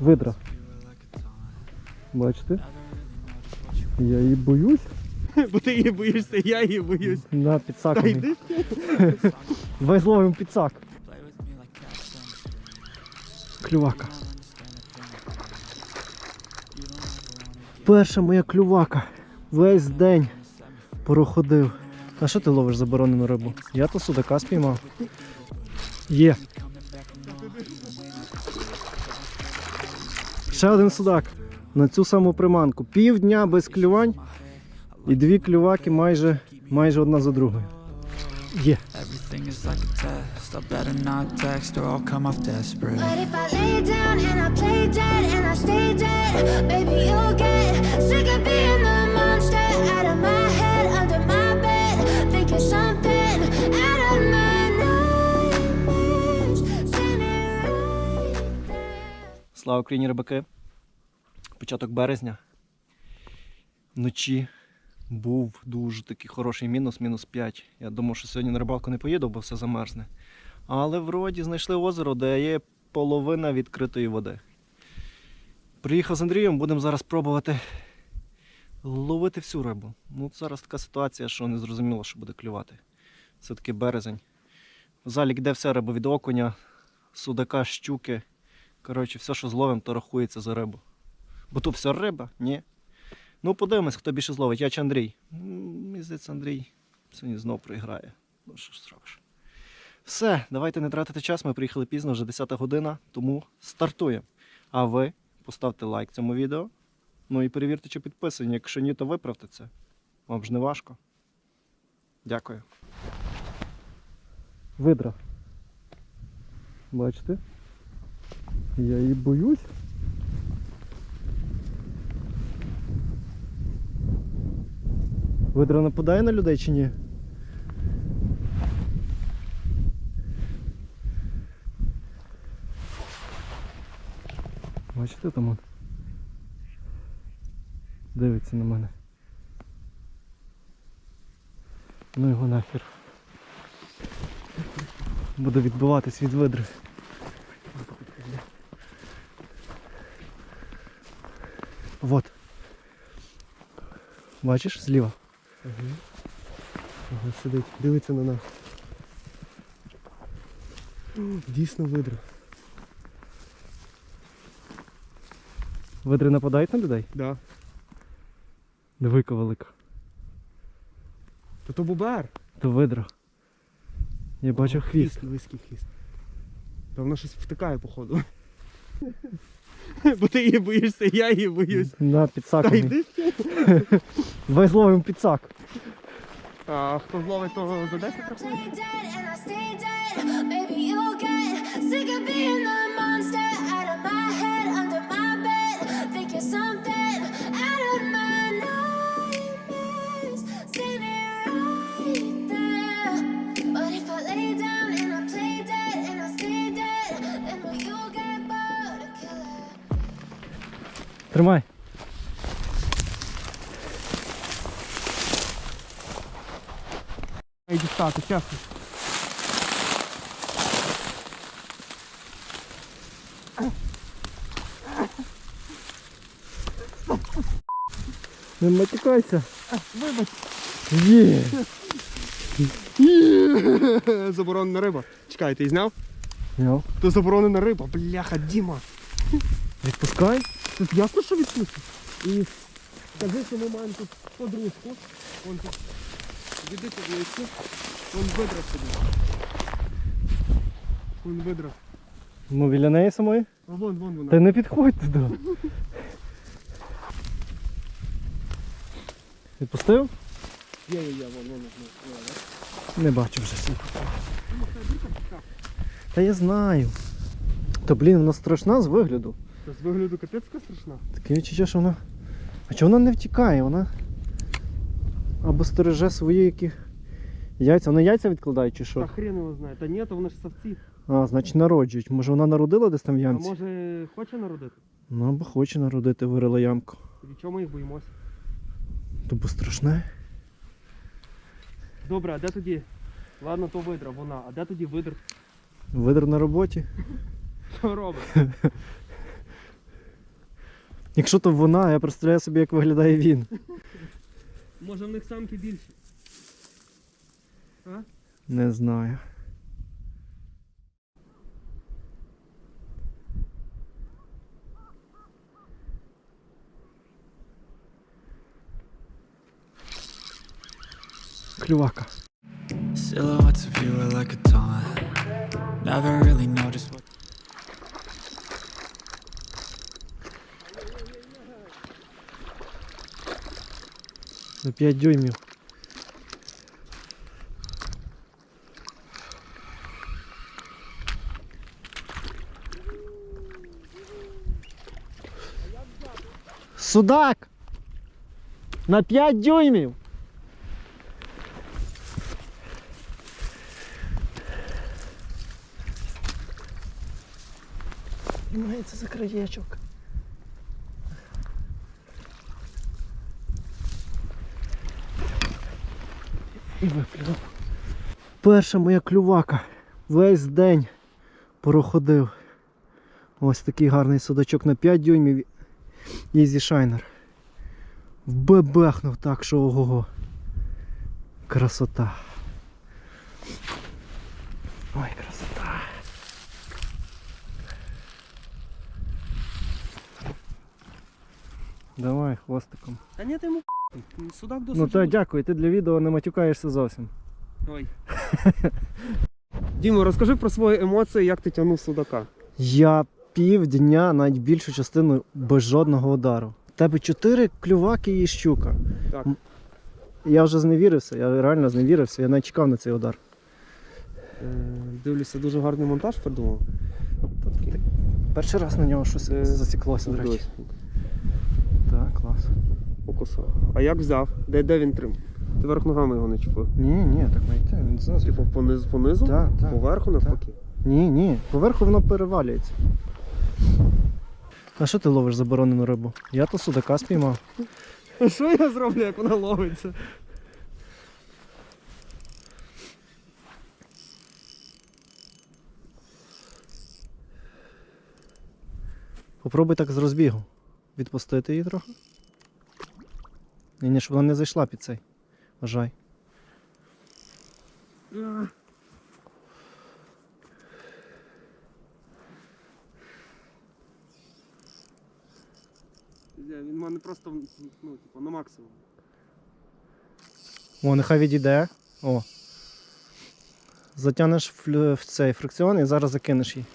Видра. Бачите? Я її боюсь. Бо ти її боїшся, я її боюсь. На Та підсаканий. йди. Давай зловимо підсак. Клювака. Перша моя клювака. Весь день проходив. А що ти ловиш заборонену рибу? Я то судака спіймав. Є. Ще один судак. На цю саму приманку. Півдня без клювань. І дві клюваки майже, майже одна за другою. Є. Everything Слава Україні, рибаки. Початок березня. Вночі був дуже такий хороший мінус, мінус 5. Я думав, що сьогодні на рибалку не поїду, бо все замерзне. Але вроді знайшли озеро, де є половина відкритої води. Приїхав з Андрієм, будемо зараз пробувати ловити всю рибу. Ну, зараз така ситуація, що не зрозуміло, що буде клювати. Все-таки березень. В залі йде вся риба від окуня, судака, щуки. Коротше, все, що зловимо, то рахується за рибу. Бо то все риба, ні. Ну, подивимось, хто більше зловить, я чи Андрій. Мені Андрій сьогодні знов проіграє. Ну, що ж зробиш. Все, давайте не тратити час. Ми приїхали пізно, вже 10 година, тому стартуємо. А ви поставте лайк цьому відео. Ну і перевірте, чи підписані. Якщо ні, то виправте це. Вам ж не важко. Дякую. Видра. Бачите? Я її боюсь. Видра нападає на людей чи ні? Бачите там он? Дивиться на мене. Ну його нахер. Буду відбиватись від видри. Вот. Бачиш зліва? Ага. Ага, сидить, дивиться на нас. Дійсно видра. Видри нападають на людей? Да. Дивика велика. То то бубер. То видра. Я бачив хвіст. Близький хвіст. Та воно щось втикає, походу. Бо ти її боїшся, я її боюсь. На Та підсаканий. йди. Давай зловимо підсак. А хто зловить, то за 10 I рахує. Тримай. Ай, дістати, чесно. Не матюкайся. Вибач. Є. Заборонена риба. Чекай, ти зняв? Йо. То заборонена риба, бляха, Діма. Відпускай. Тут ясно, що відпустить? І скажи, що ми маємо тут подружку. Вон тут. Віди поблизько. Вон видра собі. Вон видра. Ну біля неї самої. А вон, вон вона. Та не підходь туди. Відпустив? Є, є, є, вон, вон, вон. Не бачу вже слід. Та я знаю. Та блін, вона страшна з вигляду. Та з вигляду капецька страшна. Таке відчуття, що вона. А чого вона не втікає? Вона. Або стереже свої які. Яйця. Вона яйця відкладає чи Та що? хрен його знає. Та ні, то вони ж савці. А, значить народжують. Може вона народила десь там в ямці? А може хоче народити? Ну або хоче народити, вирила ямку. Від чого ми їх боїмося? То бо страшне. Добре, а де тоді? Ладно, то видра, вона. А де тоді видр? Видр на роботі. Що робить? Якщо то вона, я представляю собі, як виглядає він. Може в них самки більші. А? Не знаю. Клювака. Silhouettes of you are like a taunt. Never really noticed what. На 5 дюймів. Судак! На 5 дюймів! Тримається за краєчок. І виплюнув. Перша моя клювака. Весь день проходив. Ось такий гарний судачок на 5 дюймів. Easy Shiner. Вбебехнув так, що ого. Красота. Ой, красота. Давай хвостиком. Та ні, ти йому судак досить. Ну живий. дякую, ти для відео не матюкаєшся зовсім. Ой. Дімо, розкажи про свої емоції, як ти тягнув судака. Я півдня, навіть більшу частину без жодного удару. В тебе чотири клюваки і щука. Так. Я вже зневірився, я реально зневірився, я не чекав на цей удар. Е, дивлюся, дуже гарний монтаж придумав. Перший раз на нього щось Е, засіклося, до речі. Так, покусав. А як взяв? Де, де він трим? Ти верх ногами його не чіпив. Ні, ні, так знайти, він знизу. Типу понизу, понизу? Так, так. Поверху навпаки. Ні, ні, поверху воно перевалюється. А що ти ловиш заборонену рибу? Я то судака спіймав. Що я зроблю, як вона ловиться? Попробуй так з розбігу. Відпустити її трохи. Ні, ні, щоб вона не зайшла під цей. Вважай. Він мене просто ну, типу, на максимум. О, нехай відійде. О. Затягнеш в, в цей фрикціон і зараз закинеш її.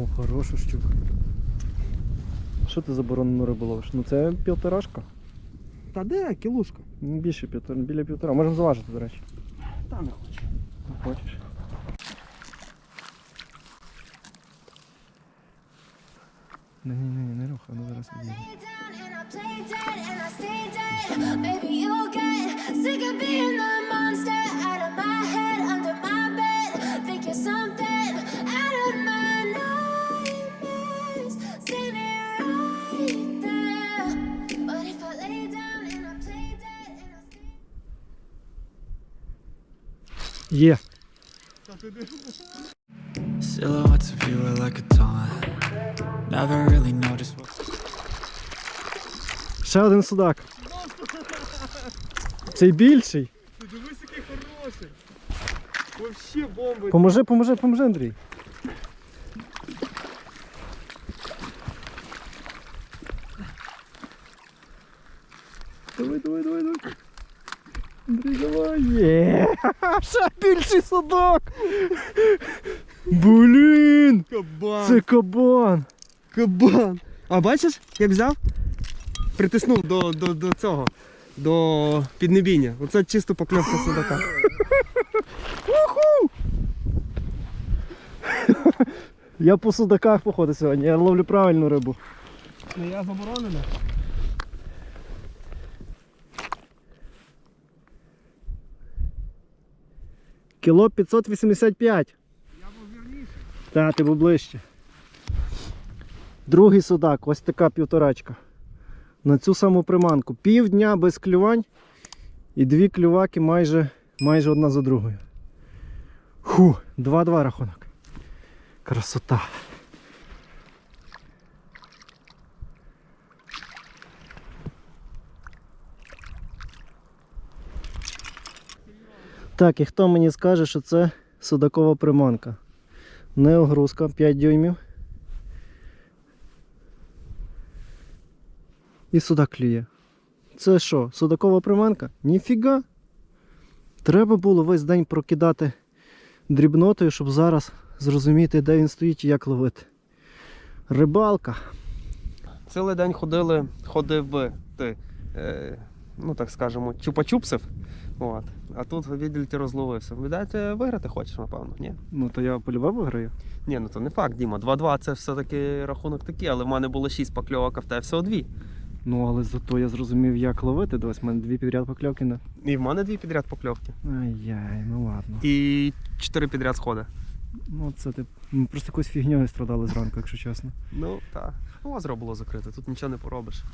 О, хороша щука. Що ти заборонену рибу ловиш? Ну це півторашка. Та де, кілушка? Ну, Більше півтора, біля півтора. Можемо заважити, до речі. Та не хочу. Не Хочеш? Не, не, не, не рухай, ну зараз відійде. Baby, you'll get sick of being the Є. Silhouettes of you are like a taunt. Never really noticed what. Ще один судак. Цей більший. Ти дивись, який хороший. Вообще бомба. Поможи, поможи, поможи, Андрій. Давай, давай, давай, давай. Андрій, давай. Є. Ще більший судак. Блін. Кабан. Це кабан. кабан. А бачиш, як взяв? Притиснув до, до, до цього. До піднебіння. Оце чисто покльовка судака. Я по судаках походу сьогодні, я ловлю правильну рибу. Не я заборонена. Кіло 585. Я був вірніше. Та, ти був ближче. Другий судак, ось така півторачка. На цю саму приманку. Півдня без клювань і дві клюваки майже, майже одна за другою. Ху, 2-2 рахунок. Красота. Так, і хто мені скаже, що це судакова приманка? Не огрузка 5 дюймів. І судак клює. Це що, судакова приманка? Ніфіга. Треба було весь день прокидати дрібнотою, щоб зараз зрозуміти, де він стоїть і як ловити. Рибалка. Цілий день ходили, ходив ти, е, ну так скажемо, чупа-чупсив. От. А тут відділь ти розловився. Видать, е, виграти хочеш, напевно. Ні? Ну то я полюбив виграю. Ні, ну то не факт, Діма. 2-2 це все-таки рахунок такий, але в мене було 6 покльовок, а в тебе всього 2. Ну але зато я зрозумів, як ловити. Дивись, в мене дві підряд покльовки. І в мене дві підряд покльовки. Ай-яй, ну ладно. І 4 підряд сходи. Ну це ти ми просто якоюсь фігньою страдали зранку, якщо чесно. Ну так. Озеро було закрите, тут нічого не поробиш.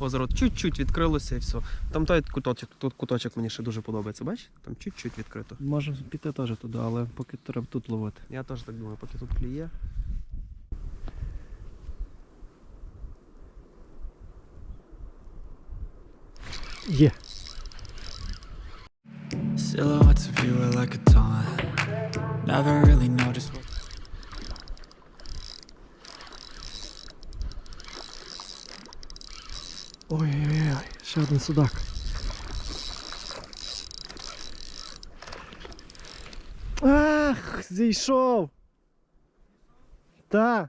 Озеро чуть-чуть відкрилося і все. Там той куточок, тут куточок мені ще дуже подобається, бачиш? Там чуть-чуть відкрито. Може піти теж туди, але поки треба тут ловити. Я теж так думаю, поки тут кліє. Є. Silhouettes of you are like a taunt. Never really noticed what. Ой-ой-ой, ще один судак. Ах, зійшов. Та.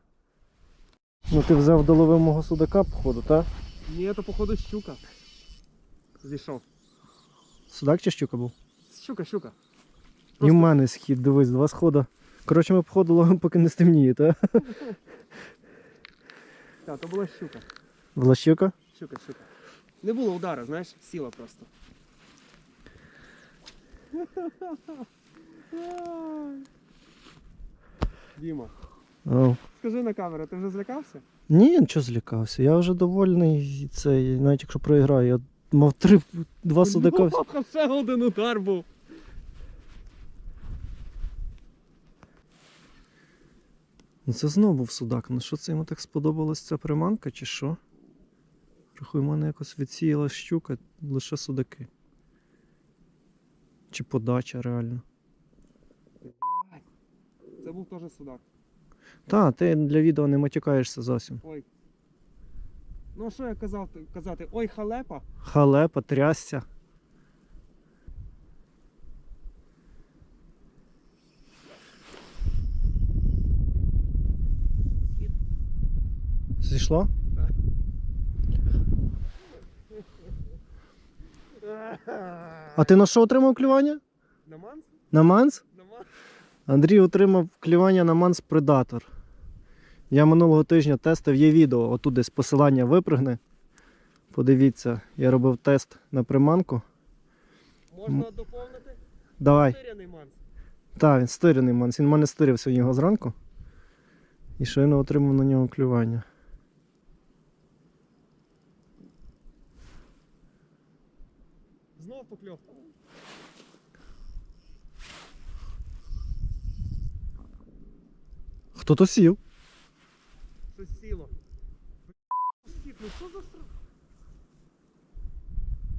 Ну ти взяв доловив мого судака, походу, та? Ні, то походу щука. Зійшов. Судак чи щука був? Щука, щука. І в мене схід, дивись, два схода. Коротше, ми походу ловимо, поки не стемніє, та? Так, то була щука. Була щука? Щука, щука. Не було удара, знаєш, сіла просто. Діма, О. скажи на камеру, ти вже злякався? Ні, нічого злякався. Я вже довольний. і Це, навіть якщо проіграю, я мав три, два судака. Ще один удар був. Ну це знову був судак. Ну що це йому так сподобалась ця приманка, чи що? Рахуй, в мене якось відсіяла щука, лише судаки. Чи подача реально. Це був теж судак. Та, ти для відео не матюкаєшся зовсім. Ой. Ну що я казав казати? Ой, халепа. Халепа, трясся. Зійшло? А ти на що отримав клювання? На манс? На манс? На манс? Андрій отримав клювання на манс Predator. Я минулого тижня тестив, є відео, отут десь посилання випригне. Подивіться, я робив тест на приманку. Можна доповнити? Давай. Сиряний манс. Так, він стирений манс. Він в мене стирив сьогодні його зранку. І щойно отримав на нього клювання. Знов покльовка. Хто то сів? Щось сіло. Схід, ну що за стра...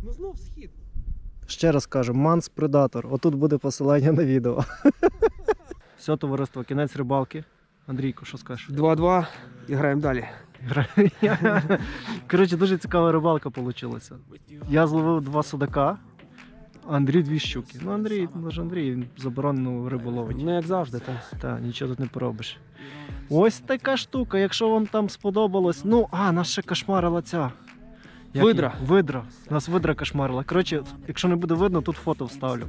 Ну знов схід. Ще раз кажу, манс Predator. Отут буде посилання на відео. Все, товариство, кінець рибалки. Андрійко, що скажеш? 2-2 і граємо далі. Коротше, дуже цікава рибалка вийшла. Я зловив два судака, Андрій Двіщуки. Ну, Андрій, ну ж Андрій, він заборонену рибу ловить. Ну як завжди, так. Так, нічого тут не поробиш. Ось така штука, якщо вам там сподобалось. Ну, а, нас ще кошмарила ця. Як Видра. її? Видра. Нас видра кошмарила. Коротше, якщо не буде видно, тут фото вставлю,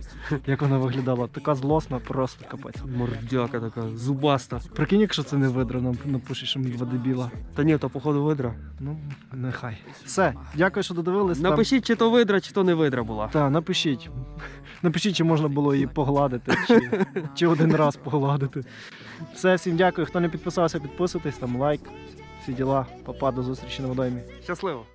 як вона виглядала. Така злосна, просто капець. Мордяка така, зубаста. Прикинь, якщо це не видра, нам напишеш, що ми два дебіла. Та ні, то походу видра. Ну, нехай. Все, дякую, що додивились. Там- Напишіть, чи то видра, чи то не видра була. Та, напишіть. Напишіть, чи можна було її погладити, чи, чи один раз погладити. Все, всім дякую. Хто не підписався, підписуйтесь, там лайк. Всі діла, папа, до зустрічі на водоймі. Щасливо!